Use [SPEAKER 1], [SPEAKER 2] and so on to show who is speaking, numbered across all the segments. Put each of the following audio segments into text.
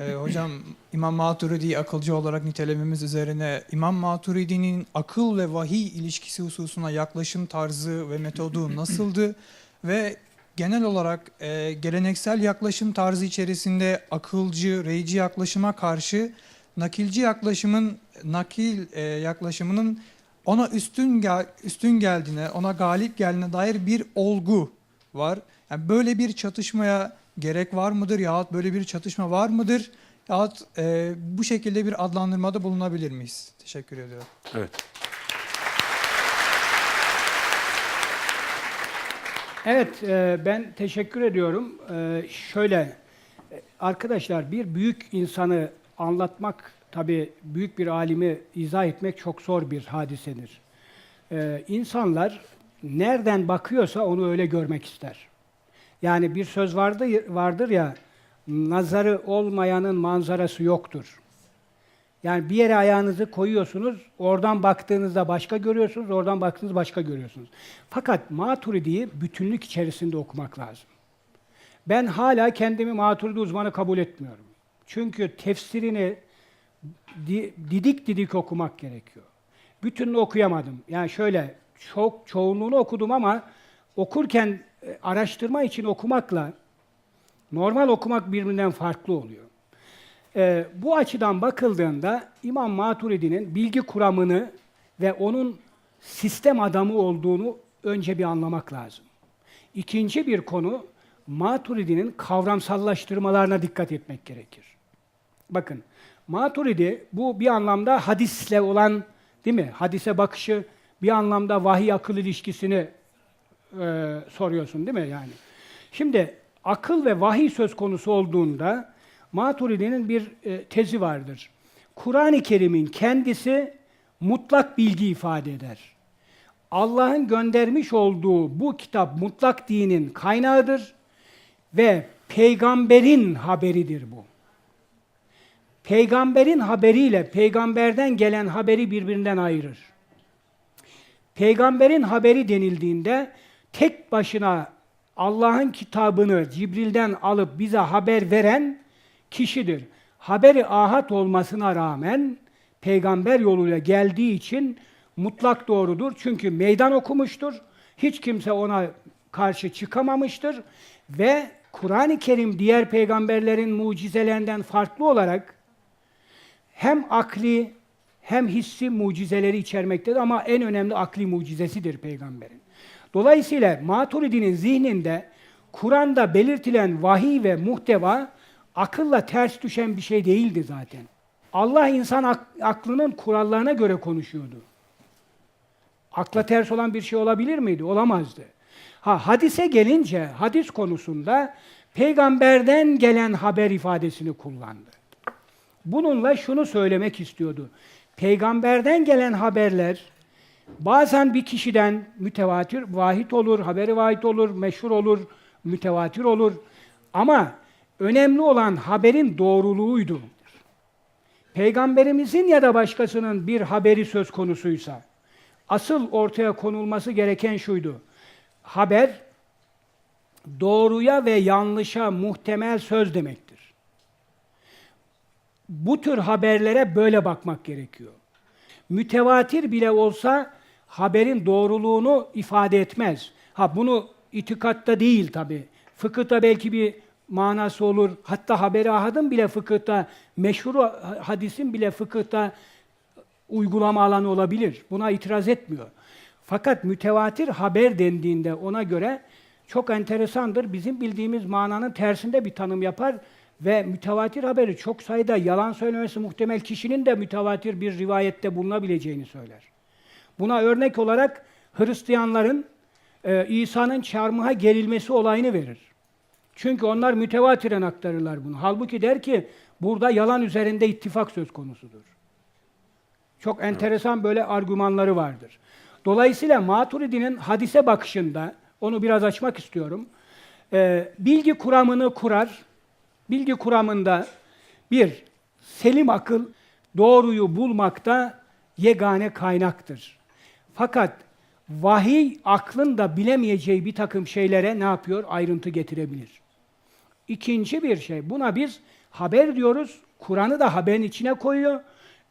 [SPEAKER 1] Ee, hocam İmam Maturidi'yi akılcı olarak nitelememiz üzerine İmam Maturidi'nin akıl ve vahiy ilişkisi hususuna yaklaşım tarzı ve metodu nasıldı? Ve genel olarak e, geleneksel yaklaşım tarzı içerisinde akılcı, reyci yaklaşıma karşı nakilci yaklaşımın nakil e, yaklaşımının ona üstün gel, üstün geldiğine, ona galip geldiğine dair bir olgu var. Yani böyle bir çatışmaya gerek var mıdır yahut böyle bir çatışma var mıdır yahut e, bu şekilde bir adlandırmada bulunabilir miyiz? Teşekkür ediyorum.
[SPEAKER 2] Evet.
[SPEAKER 3] Evet, e, ben teşekkür ediyorum. E, şöyle, e, arkadaşlar bir büyük insanı anlatmak, tabii büyük bir alimi izah etmek çok zor bir hadisedir. E, insanlar nereden bakıyorsa onu öyle görmek ister. Yani bir söz vardı, vardır ya, nazarı olmayanın manzarası yoktur. Yani bir yere ayağınızı koyuyorsunuz, oradan baktığınızda başka görüyorsunuz, oradan baktığınızda başka görüyorsunuz. Fakat Maturidi'yi bütünlük içerisinde okumak lazım. Ben hala kendimi Maturidi uzmanı kabul etmiyorum. Çünkü tefsirini di- didik didik okumak gerekiyor. Bütününü okuyamadım. Yani şöyle, çok çoğunluğunu okudum ama okurken e, araştırma için okumakla normal okumak birbirinden farklı oluyor. Ee, bu açıdan bakıldığında İmam Maturidi'nin bilgi kuramını ve onun sistem adamı olduğunu önce bir anlamak lazım. İkinci bir konu Maturidi'nin kavramsallaştırmalarına dikkat etmek gerekir. Bakın, Maturidi bu bir anlamda hadisle olan, değil mi? Hadise bakışı bir anlamda vahiy akıl ilişkisini e, soruyorsun değil mi yani? Şimdi akıl ve vahiy söz konusu olduğunda Maturidi'nin bir e, tezi vardır. Kur'an-ı Kerim'in kendisi mutlak bilgi ifade eder. Allah'ın göndermiş olduğu bu kitap mutlak dinin kaynağıdır ve peygamberin haberidir bu. Peygamberin haberiyle peygamberden gelen haberi birbirinden ayırır. Peygamberin haberi denildiğinde tek başına Allah'ın kitabını Cibril'den alıp bize haber veren kişidir. Haberi ahat olmasına rağmen peygamber yoluyla geldiği için mutlak doğrudur. Çünkü meydan okumuştur. Hiç kimse ona karşı çıkamamıştır ve Kur'an-ı Kerim diğer peygamberlerin mucizelerinden farklı olarak hem akli hem hissi mucizeleri içermektedir ama en önemli akli mucizesidir peygamberin. Dolayısıyla Maturidi'nin zihninde Kur'an'da belirtilen vahiy ve muhteva akılla ters düşen bir şey değildi zaten. Allah insan ak- aklının kurallarına göre konuşuyordu. Akla ters olan bir şey olabilir miydi? Olamazdı. Ha hadise gelince hadis konusunda peygamberden gelen haber ifadesini kullandı. Bununla şunu söylemek istiyordu. Peygamberden gelen haberler bazen bir kişiden mütevatir, vahid olur, haberi vahid olur, meşhur olur, mütevatir olur. Ama önemli olan haberin doğruluğuydu. Peygamberimizin ya da başkasının bir haberi söz konusuysa, asıl ortaya konulması gereken şuydu. Haber, doğruya ve yanlışa muhtemel söz demektir. Bu tür haberlere böyle bakmak gerekiyor. Mütevatir bile olsa haberin doğruluğunu ifade etmez. Ha bunu itikatta değil tabi. Fıkıhta belki bir manası olur. Hatta haberi ahadın bile fıkıhta, meşhur hadisin bile fıkıhta uygulama alanı olabilir. Buna itiraz etmiyor. Fakat mütevatir haber dendiğinde ona göre çok enteresandır. Bizim bildiğimiz mananın tersinde bir tanım yapar ve mütevatir haberi çok sayıda yalan söylemesi muhtemel kişinin de mütevatir bir rivayette bulunabileceğini söyler. Buna örnek olarak Hristiyanların e, İsa'nın çarmıha gerilmesi olayını verir. Çünkü onlar mütevatiren aktarırlar bunu. Halbuki der ki burada yalan üzerinde ittifak söz konusudur. Çok enteresan böyle argümanları vardır. Dolayısıyla Maturidi'nin hadise bakışında, onu biraz açmak istiyorum. Ee, bilgi kuramını kurar. Bilgi kuramında bir, selim akıl doğruyu bulmakta yegane kaynaktır. Fakat vahiy aklın da bilemeyeceği bir takım şeylere ne yapıyor? Ayrıntı getirebilir. İkinci bir şey, buna biz haber diyoruz. Kur'an'ı da haberin içine koyuyor.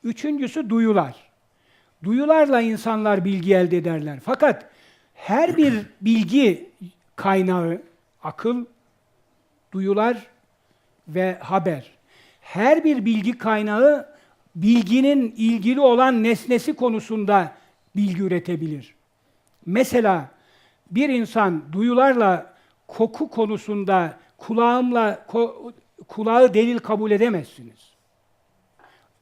[SPEAKER 3] Üçüncüsü duyular. Duyularla insanlar bilgi elde ederler. Fakat her bir bilgi kaynağı, akıl, duyular ve haber. Her bir bilgi kaynağı bilginin ilgili olan nesnesi konusunda bilgi üretebilir. Mesela bir insan duyularla koku konusunda kulağımla ko- kulağı delil kabul edemezsiniz.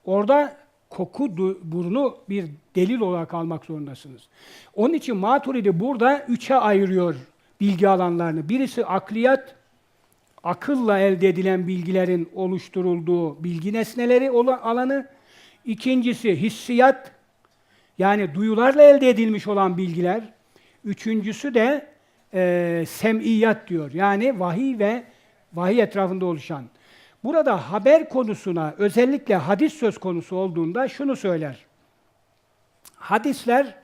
[SPEAKER 3] Orada koku du- burnu bir delil olarak almak zorundasınız. Onun için Maturidi burada üçe ayırıyor bilgi alanlarını. Birisi akliyat, akılla elde edilen bilgilerin oluşturulduğu bilgi nesneleri ola- alanı. İkincisi hissiyat, yani duyularla elde edilmiş olan bilgiler. Üçüncüsü de e, semiyat diyor. Yani vahiy ve vahiy etrafında oluşan. Burada haber konusuna özellikle hadis söz konusu olduğunda şunu söyler. Hadisler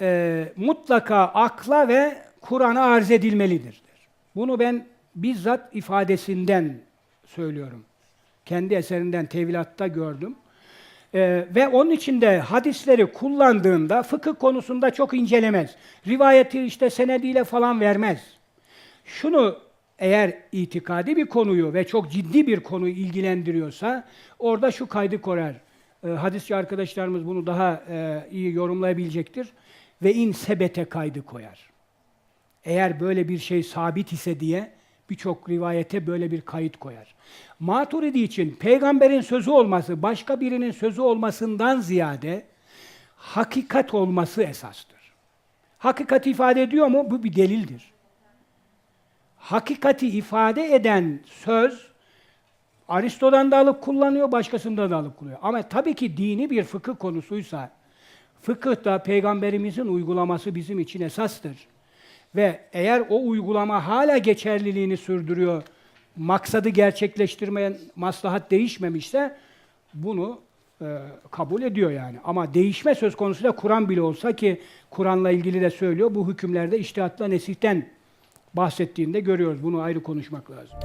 [SPEAKER 3] e, mutlaka akla ve Kur'an'a arz edilmelidir. Bunu ben bizzat ifadesinden söylüyorum. Kendi eserinden Tevhilat'ta gördüm. Ee, ve onun için de hadisleri kullandığında fıkıh konusunda çok incelemez. Rivayeti işte senediyle falan vermez. Şunu eğer itikadi bir konuyu ve çok ciddi bir konuyu ilgilendiriyorsa orada şu kaydı koyar. Ee, hadisçi arkadaşlarımız bunu daha e, iyi yorumlayabilecektir. Ve in sebete kaydı koyar. Eğer böyle bir şey sabit ise diye birçok rivayete böyle bir kayıt koyar. Maturidi için peygamberin sözü olması başka birinin sözü olmasından ziyade hakikat olması esastır. Hakikat ifade ediyor mu? Bu bir delildir. Hakikati ifade eden söz Aristo'dan da alıp kullanıyor, başkasından da alıp kullanıyor. Ama tabii ki dini bir fıkıh konusuysa, fıkıhta peygamberimizin uygulaması bizim için esastır. Ve eğer o uygulama hala geçerliliğini sürdürüyor, maksadı gerçekleştirmeyen maslahat değişmemişse bunu e, kabul ediyor yani. Ama değişme söz konusu da Kur'an bile olsa ki Kur'an'la ilgili de söylüyor, bu hükümlerde iştihatla nesihten bahsettiğinde görüyoruz. Bunu ayrı konuşmak lazım.